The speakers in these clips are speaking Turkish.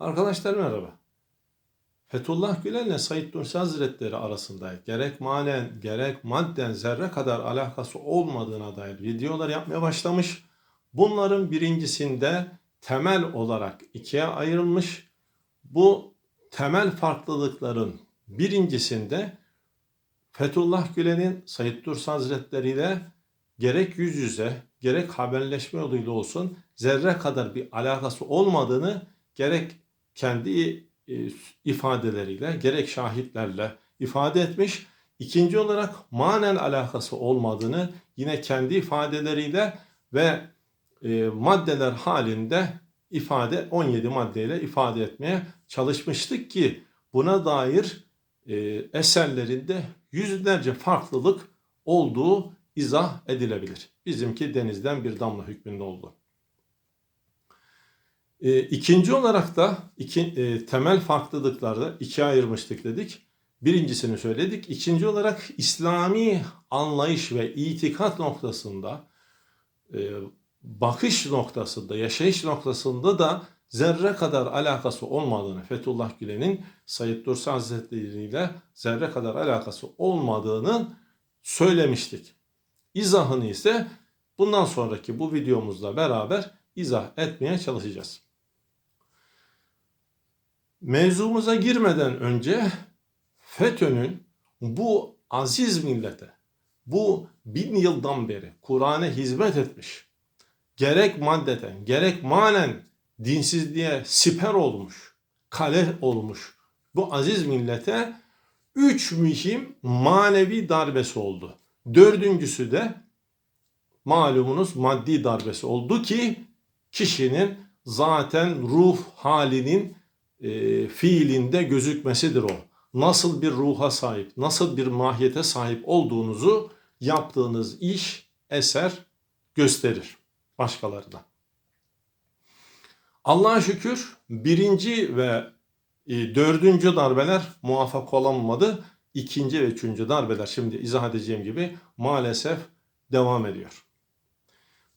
Arkadaşlar merhaba. Fethullah Gülen ile Said Nursi Hazretleri arasında gerek manen gerek madden zerre kadar alakası olmadığına dair videolar yapmaya başlamış. Bunların birincisinde temel olarak ikiye ayrılmış. Bu temel farklılıkların birincisinde Fethullah Gülen'in Said Nursi Hazretleri ile gerek yüz yüze gerek haberleşme yoluyla olsun zerre kadar bir alakası olmadığını gerek kendi e, ifadeleriyle gerek şahitlerle ifade etmiş. İkinci olarak manen alakası olmadığını yine kendi ifadeleriyle ve e, maddeler halinde ifade 17 maddeyle ifade etmeye çalışmıştık ki buna dair e, eserlerinde yüzlerce farklılık olduğu izah edilebilir. Bizimki denizden bir damla hükmünde oldu. E, ikinci olarak da iki, e, temel farklılıklarda ikiye ayırmıştık dedik. Birincisini söyledik. İkinci olarak İslami anlayış ve itikat noktasında, e, bakış noktasında, yaşayış noktasında da zerre kadar alakası olmadığını, Fethullah Gülen'in Said Nursi Hazretleri ile zerre kadar alakası olmadığını söylemiştik. İzahını ise bundan sonraki bu videomuzla beraber izah etmeye çalışacağız. Mevzumuza girmeden önce FETÖ'nün bu aziz millete, bu bin yıldan beri Kur'an'a hizmet etmiş, gerek maddeten, gerek manen dinsizliğe siper olmuş, kale olmuş bu aziz millete üç mühim manevi darbesi oldu. Dördüncüsü de malumunuz maddi darbesi oldu ki kişinin zaten ruh halinin e, fiilinde gözükmesidir o. Nasıl bir ruha sahip, nasıl bir mahiyete sahip olduğunuzu yaptığınız iş, eser gösterir başkalarına. Allah'a şükür birinci ve e, dördüncü darbeler muvaffak olamadı. İkinci ve üçüncü darbeler şimdi izah edeceğim gibi maalesef devam ediyor.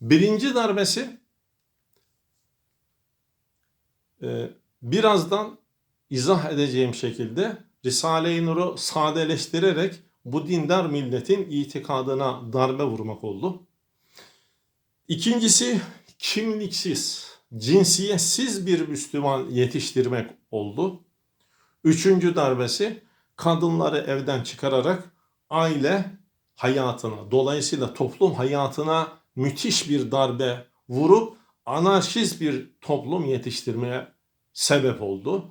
Birinci darbesi e, birazdan izah edeceğim şekilde Risale-i Nur'u sadeleştirerek bu dindar milletin itikadına darbe vurmak oldu. İkincisi kimliksiz, cinsiyetsiz bir Müslüman yetiştirmek oldu. Üçüncü darbesi kadınları evden çıkararak aile hayatına, dolayısıyla toplum hayatına müthiş bir darbe vurup anarşist bir toplum yetiştirmeye sebep oldu.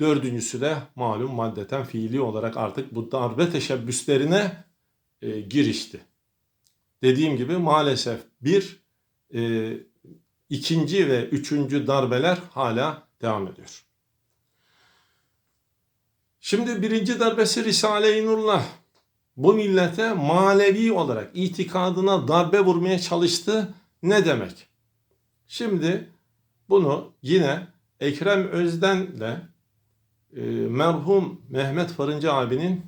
Dördüncüsü de malum maddeten fiili olarak artık bu darbe teşebbüslerine e, girişti. Dediğim gibi maalesef bir, e, ikinci ve üçüncü darbeler hala devam ediyor. Şimdi birinci darbesi Risale-i Nur'la bu millete manevi olarak itikadına darbe vurmaya çalıştı. Ne demek? Şimdi bunu yine Ekrem Özden'le e, merhum Mehmet Farıncı abinin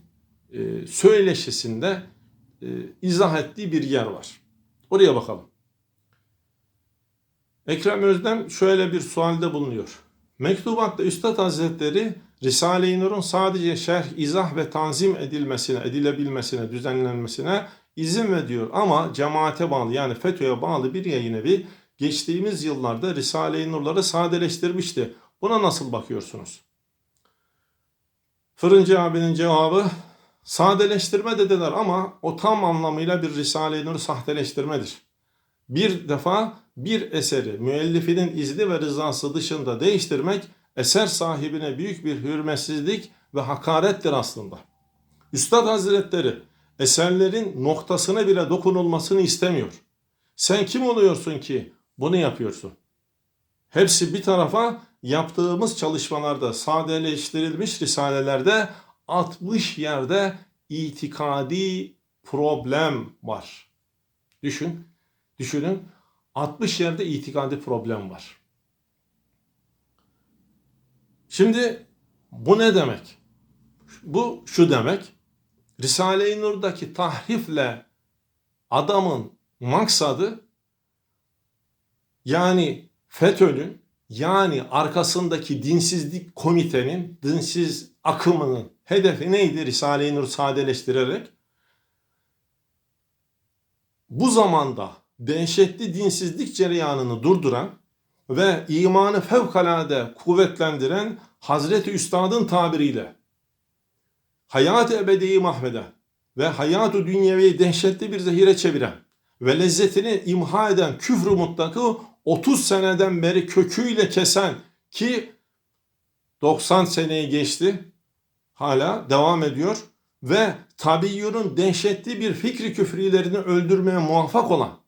e, söyleşisinde e, izah ettiği bir yer var. Oraya bakalım. Ekrem Özden şöyle bir sualde bulunuyor. Mektubatta Üstad Hazretleri Risale-i Nur'un sadece şerh, izah ve tanzim edilmesine, edilebilmesine, düzenlenmesine izin veriyor. Ama cemaate bağlı yani FETÖ'ye bağlı bir yayın evi geçtiğimiz yıllarda Risale-i Nur'ları sadeleştirmişti. Buna nasıl bakıyorsunuz? Fırıncı abinin cevabı sadeleştirme dediler ama o tam anlamıyla bir Risale-i Nur sahteleştirmedir. Bir defa bir eseri müellifinin izni ve rızası dışında değiştirmek eser sahibine büyük bir hürmetsizlik ve hakarettir aslında. Üstad Hazretleri eserlerin noktasına bile dokunulmasını istemiyor. Sen kim oluyorsun ki bunu yapıyorsun? Hepsi bir tarafa yaptığımız çalışmalarda sadeleştirilmiş risalelerde 60 yerde itikadi problem var. Düşün, düşünün 60 yerde itikadi problem var. Şimdi bu ne demek? Bu şu demek. Risale-i Nur'daki tahrifle adamın maksadı yani FETÖ'nün yani arkasındaki dinsizlik komitenin, dinsiz akımının hedefi neydi Risale-i Nur sadeleştirerek? Bu zamanda dehşetli dinsizlik cereyanını durduran ve imanı fevkalade kuvvetlendiren Hazreti Üstad'ın tabiriyle hayat-ı ebediyi mahveden ve hayat-ı dünyevi dehşetli bir zehire çeviren ve lezzetini imha eden küfrü mutlakı 30 seneden beri köküyle kesen ki 90 seneyi geçti hala devam ediyor ve tabiyyunun dehşetli bir fikri küfrilerini öldürmeye muvaffak olan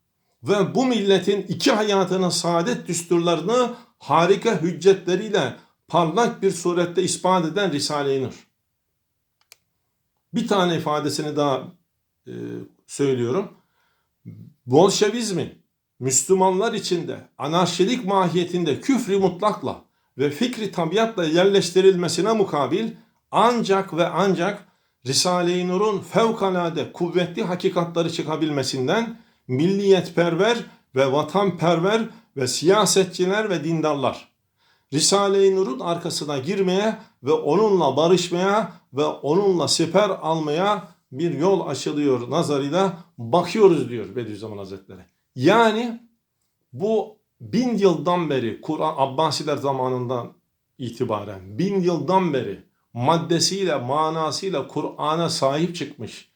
ve bu milletin iki hayatının saadet düsturlarını harika hüccetleriyle parlak bir surette ispat eden Risale-i Nur. Bir tane ifadesini daha e, söylüyorum. Bolşevizmin Müslümanlar içinde anarşilik mahiyetinde küfrü mutlakla ve fikri tabiatla yerleştirilmesine mukabil ancak ve ancak Risale-i Nur'un fevkalade kuvvetli hakikatları çıkabilmesinden milliyetperver ve vatanperver ve siyasetçiler ve dindarlar Risale-i Nur'un arkasına girmeye ve onunla barışmaya ve onunla siper almaya bir yol açılıyor nazarıyla bakıyoruz diyor Bediüzzaman Hazretleri. Yani bu bin yıldan beri Kur'an Abbasiler zamanından itibaren bin yıldan beri maddesiyle manasıyla Kur'an'a sahip çıkmış,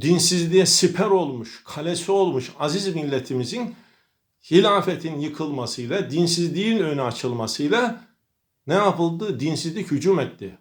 dinsizliğe siper olmuş, kalesi olmuş aziz milletimizin hilafetin yıkılmasıyla, dinsizliğin önü açılmasıyla ne yapıldı? Dinsizlik hücum etti.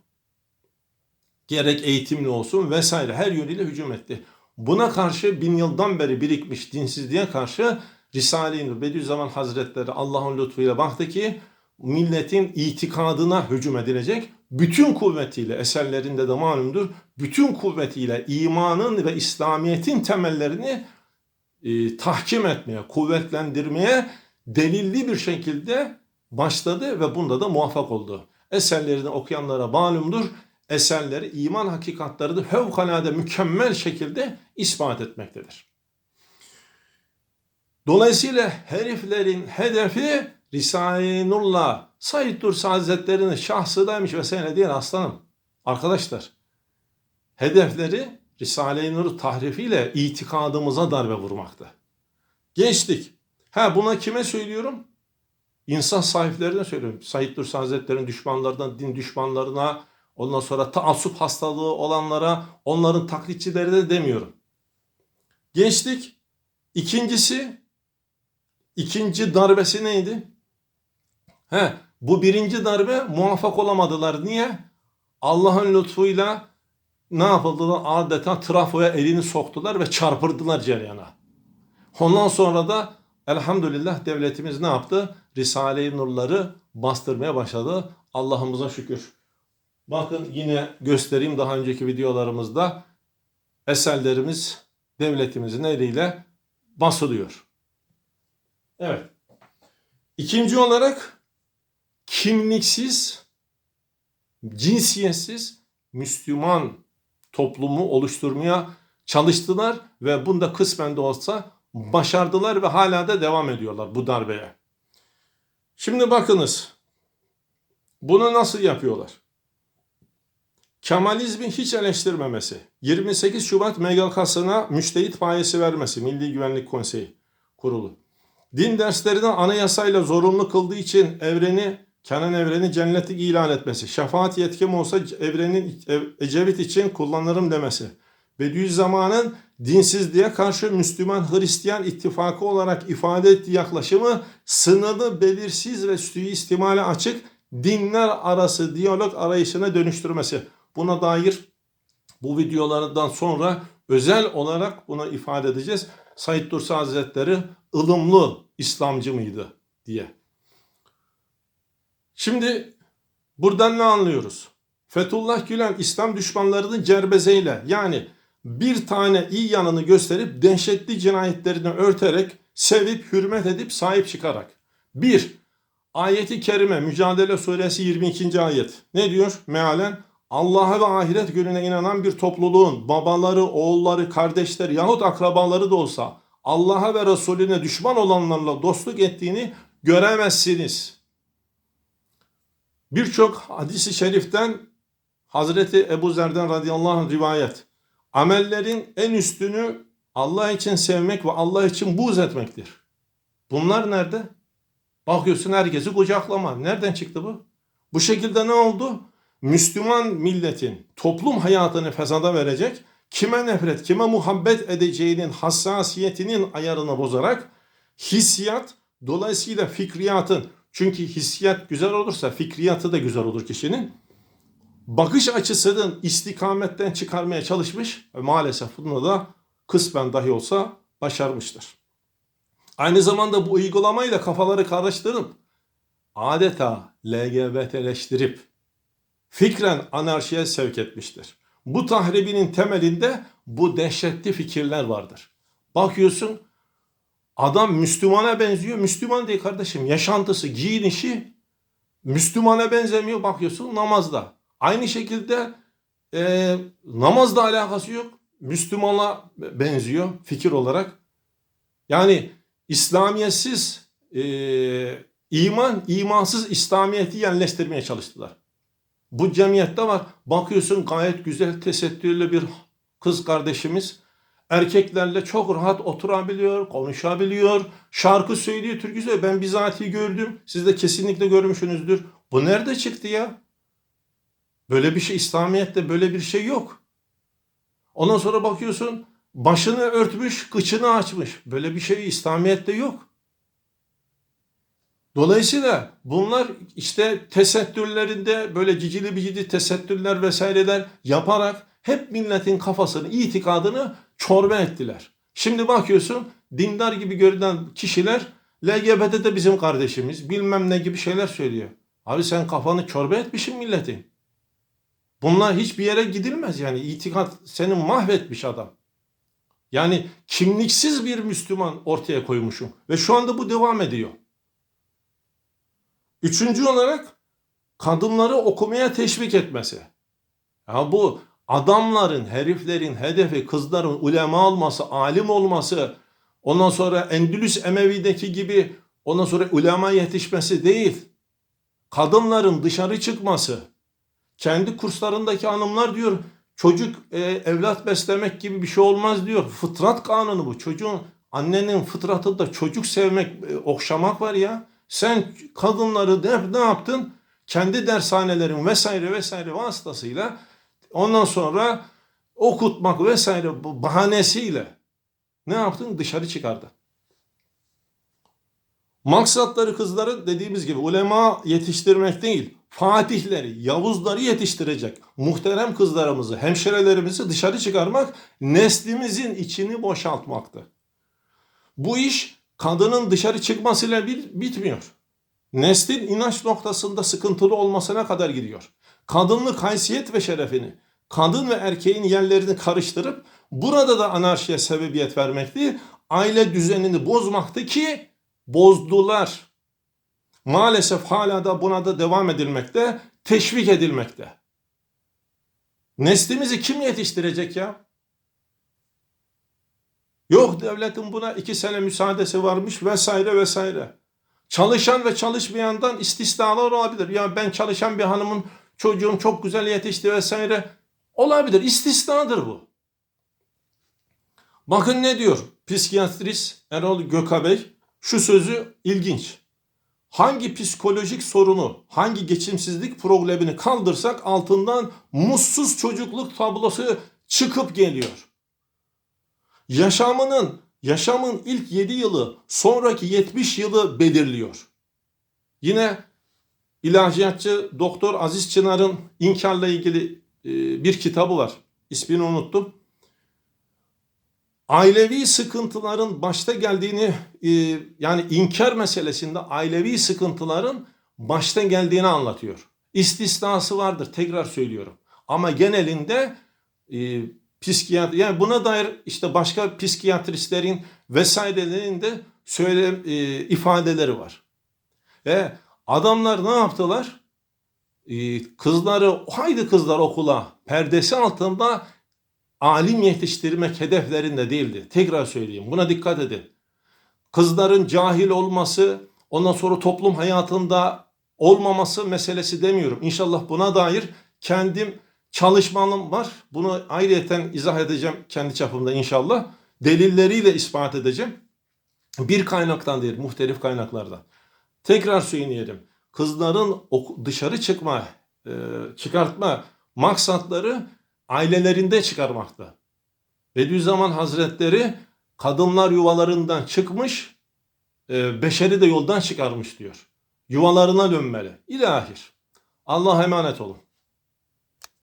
Gerek eğitimli olsun vesaire her yönüyle hücum etti. Buna karşı bin yıldan beri birikmiş dinsizliğe karşı Risale-i Nur Bediüzzaman Hazretleri Allah'ın lütfuyla baktı ki milletin itikadına hücum edilecek. Bütün kuvvetiyle eserlerinde de malumdur. Bütün kuvvetiyle imanın ve İslamiyet'in temellerini e, tahkim etmeye, kuvvetlendirmeye delilli bir şekilde başladı ve bunda da muvaffak oldu. Eserlerini okuyanlara malumdur. Eserleri iman hakikatlerini fevkalade mükemmel şekilde ispat etmektedir. Dolayısıyla heriflerin hedefi Risale-i Nur'la Said Nursi Hazretleri'nin şahsıdaymış vesaire değil aslanım. Arkadaşlar hedefleri Risale-i Nur tahrifiyle itikadımıza darbe vurmakta. Geçtik. Ha buna kime söylüyorum? İnsan sahiplerine söylüyorum. Said Nursi Hazretleri'nin düşmanlarından, din düşmanlarına, ondan sonra taassup hastalığı olanlara, onların taklitçileri de demiyorum. Geçtik. İkincisi, ikinci darbesi neydi? He, bu birinci darbe muvaffak olamadılar. Niye? Allah'ın lütfuyla ne yapıldılar? Adeta trafoya elini soktular ve çarpırdılar cereyana. Ondan sonra da elhamdülillah devletimiz ne yaptı? Risale-i Nurları bastırmaya başladı. Allah'ımıza şükür. Bakın yine göstereyim daha önceki videolarımızda eserlerimiz devletimizin eliyle basılıyor. Evet. İkinci olarak kimliksiz, cinsiyetsiz Müslüman toplumu oluşturmaya çalıştılar ve bunda kısmen de olsa başardılar ve hala da devam ediyorlar bu darbeye. Şimdi bakınız. Bunu nasıl yapıyorlar? Kemalizmi hiç eleştirmemesi, 28 Şubat MGK'sına müştehit payesi vermesi, Milli Güvenlik Konseyi kurulu. Din derslerini anayasayla zorunlu kıldığı için evreni Kenan evreni cennetlik ilan etmesi, şefaat yetkim olsa evrenin Ecevit için kullanırım demesi, Bediüzzaman'ın dinsizliğe karşı Müslüman Hristiyan ittifakı olarak ifade ettiği yaklaşımı sınırlı, belirsiz ve suistimale açık dinler arası diyalog arayışına dönüştürmesi. Buna dair bu videolardan sonra özel olarak bunu ifade edeceğiz. Said Dursa Hazretleri ılımlı İslamcı mıydı diye. Şimdi buradan ne anlıyoruz? Fethullah Gülen İslam düşmanlarını cerbezeyle yani bir tane iyi yanını gösterip dehşetli cinayetlerini örterek sevip hürmet edip sahip çıkarak. Bir, ayeti kerime Mücadele Suresi 22. ayet. Ne diyor mealen? Allah'a ve ahiret gününe inanan bir topluluğun babaları, oğulları, kardeşleri yahut akrabaları da olsa Allah'a ve Resulüne düşman olanlarla dostluk ettiğini göremezsiniz. Birçok hadisi şeriften Hazreti Ebu Zer'den radıyallahu anh rivayet. Amellerin en üstünü Allah için sevmek ve Allah için buğz etmektir. Bunlar nerede? Bakıyorsun herkesi kucaklama. Nereden çıktı bu? Bu şekilde ne oldu? Müslüman milletin toplum hayatını fesada verecek, kime nefret, kime muhabbet edeceğinin hassasiyetinin ayarını bozarak hissiyat, dolayısıyla fikriyatın, çünkü hissiyat güzel olursa fikriyatı da güzel olur kişinin. Bakış açısının istikametten çıkarmaya çalışmış ve maalesef bunu da kısmen dahi olsa başarmıştır. Aynı zamanda bu uygulamayla kafaları karıştırıp adeta LGBT'leştirip fikren anarşiye sevk etmiştir. Bu tahribinin temelinde bu dehşetli fikirler vardır. Bakıyorsun adam Müslümana benziyor. Müslüman değil kardeşim. Yaşantısı, giyinişi Müslümana benzemiyor. Bakıyorsun namazda. Aynı şekilde e, namazla alakası yok. Müslümana benziyor fikir olarak. Yani İslamiyetsiz e, iman, imansız İslamiyet'i yerleştirmeye çalıştılar. Bu cemiyette var. Bakıyorsun gayet güzel tesettürlü bir kız kardeşimiz. Erkeklerle çok rahat oturabiliyor, konuşabiliyor, şarkı söylüyor, türkü söylüyor. Ben bizatihi gördüm. Siz de kesinlikle görmüşsünüzdür. Bu nerede çıktı ya? Böyle bir şey İslamiyet'te böyle bir şey yok. Ondan sonra bakıyorsun başını örtmüş, kıçını açmış. Böyle bir şey İslamiyet'te yok. Dolayısıyla bunlar işte tesettürlerinde böyle cicili bicili tesettürler vesaireler yaparak hep milletin kafasını, itikadını çorba ettiler. Şimdi bakıyorsun dindar gibi görünen kişiler LGBT de bizim kardeşimiz bilmem ne gibi şeyler söylüyor. Abi sen kafanı çorba etmişsin milletin. Bunlar hiçbir yere gidilmez yani itikat seni mahvetmiş adam. Yani kimliksiz bir Müslüman ortaya koymuşum ve şu anda bu devam ediyor. Üçüncü olarak kadınları okumaya teşvik etmesi. Ya bu adamların, heriflerin hedefi kızların ulema olması, alim olması, ondan sonra Endülüs Emevi'deki gibi ondan sonra ulema yetişmesi değil. Kadınların dışarı çıkması. Kendi kurslarındaki hanımlar diyor çocuk e, evlat beslemek gibi bir şey olmaz diyor. Fıtrat kanunu bu. Çocuğun annenin fıtratında çocuk sevmek, e, okşamak var ya. Sen kadınları ne, ne yaptın? Kendi dershanelerin vesaire vesaire vasıtasıyla ondan sonra okutmak vesaire bu bahanesiyle ne yaptın? Dışarı çıkardı. Maksatları kızları dediğimiz gibi ulema yetiştirmek değil, fatihleri, yavuzları yetiştirecek muhterem kızlarımızı, hemşerelerimizi dışarı çıkarmak, neslimizin içini boşaltmaktı. Bu iş kadının dışarı çıkmasıyla bitmiyor. Neslin inanç noktasında sıkıntılı olmasına kadar gidiyor. Kadınlık haysiyet ve şerefini, kadın ve erkeğin yerlerini karıştırıp burada da anarşiye sebebiyet vermekti. Aile düzenini bozmaktı ki bozdular. Maalesef hala da buna da devam edilmekte, teşvik edilmekte. Neslimizi kim yetiştirecek ya? Yok devletin buna iki sene müsaadesi varmış vesaire vesaire. Çalışan ve çalışmayandan istisnalar olabilir. Ya ben çalışan bir hanımın çocuğum çok güzel yetişti vesaire. Olabilir. İstisnadır bu. Bakın ne diyor psikiyatrist Erol Gökabey. Şu sözü ilginç. Hangi psikolojik sorunu, hangi geçimsizlik problemini kaldırsak altından mutsuz çocukluk tablosu çıkıp geliyor. Yaşamının, yaşamın ilk 7 yılı sonraki 70 yılı belirliyor. Yine ilahiyatçı Doktor Aziz Çınar'ın inkarla ilgili e, bir kitabı var. İsmini unuttum ailevi sıkıntıların başta geldiğini e, yani inkar meselesinde ailevi sıkıntıların başta geldiğini anlatıyor. İstisnası vardır tekrar söylüyorum. Ama genelinde e, psikiyatri yani buna dair işte başka psikiyatristlerin vesairelerin de söyle e, ifadeleri var. Ve adamlar ne yaptılar? E, kızları haydi kızlar okula perdesi altında alim yetiştirmek hedeflerinde değildi. Tekrar söyleyeyim buna dikkat edin. Kızların cahil olması, ondan sonra toplum hayatında olmaması meselesi demiyorum. İnşallah buna dair kendim çalışmalım var. Bunu ayrıyeten izah edeceğim kendi çapımda inşallah. Delilleriyle ispat edeceğim. Bir kaynaktan değil, muhtelif kaynaklardan. Tekrar söyleyelim. Kızların dışarı çıkma, e, çıkartma maksatları ailelerinde çıkarmakta. Bediüzzaman Hazretleri kadınlar yuvalarından çıkmış, e, beşeri de yoldan çıkarmış diyor. Yuvalarına dönmeli. İlahir. Allah'a emanet olun.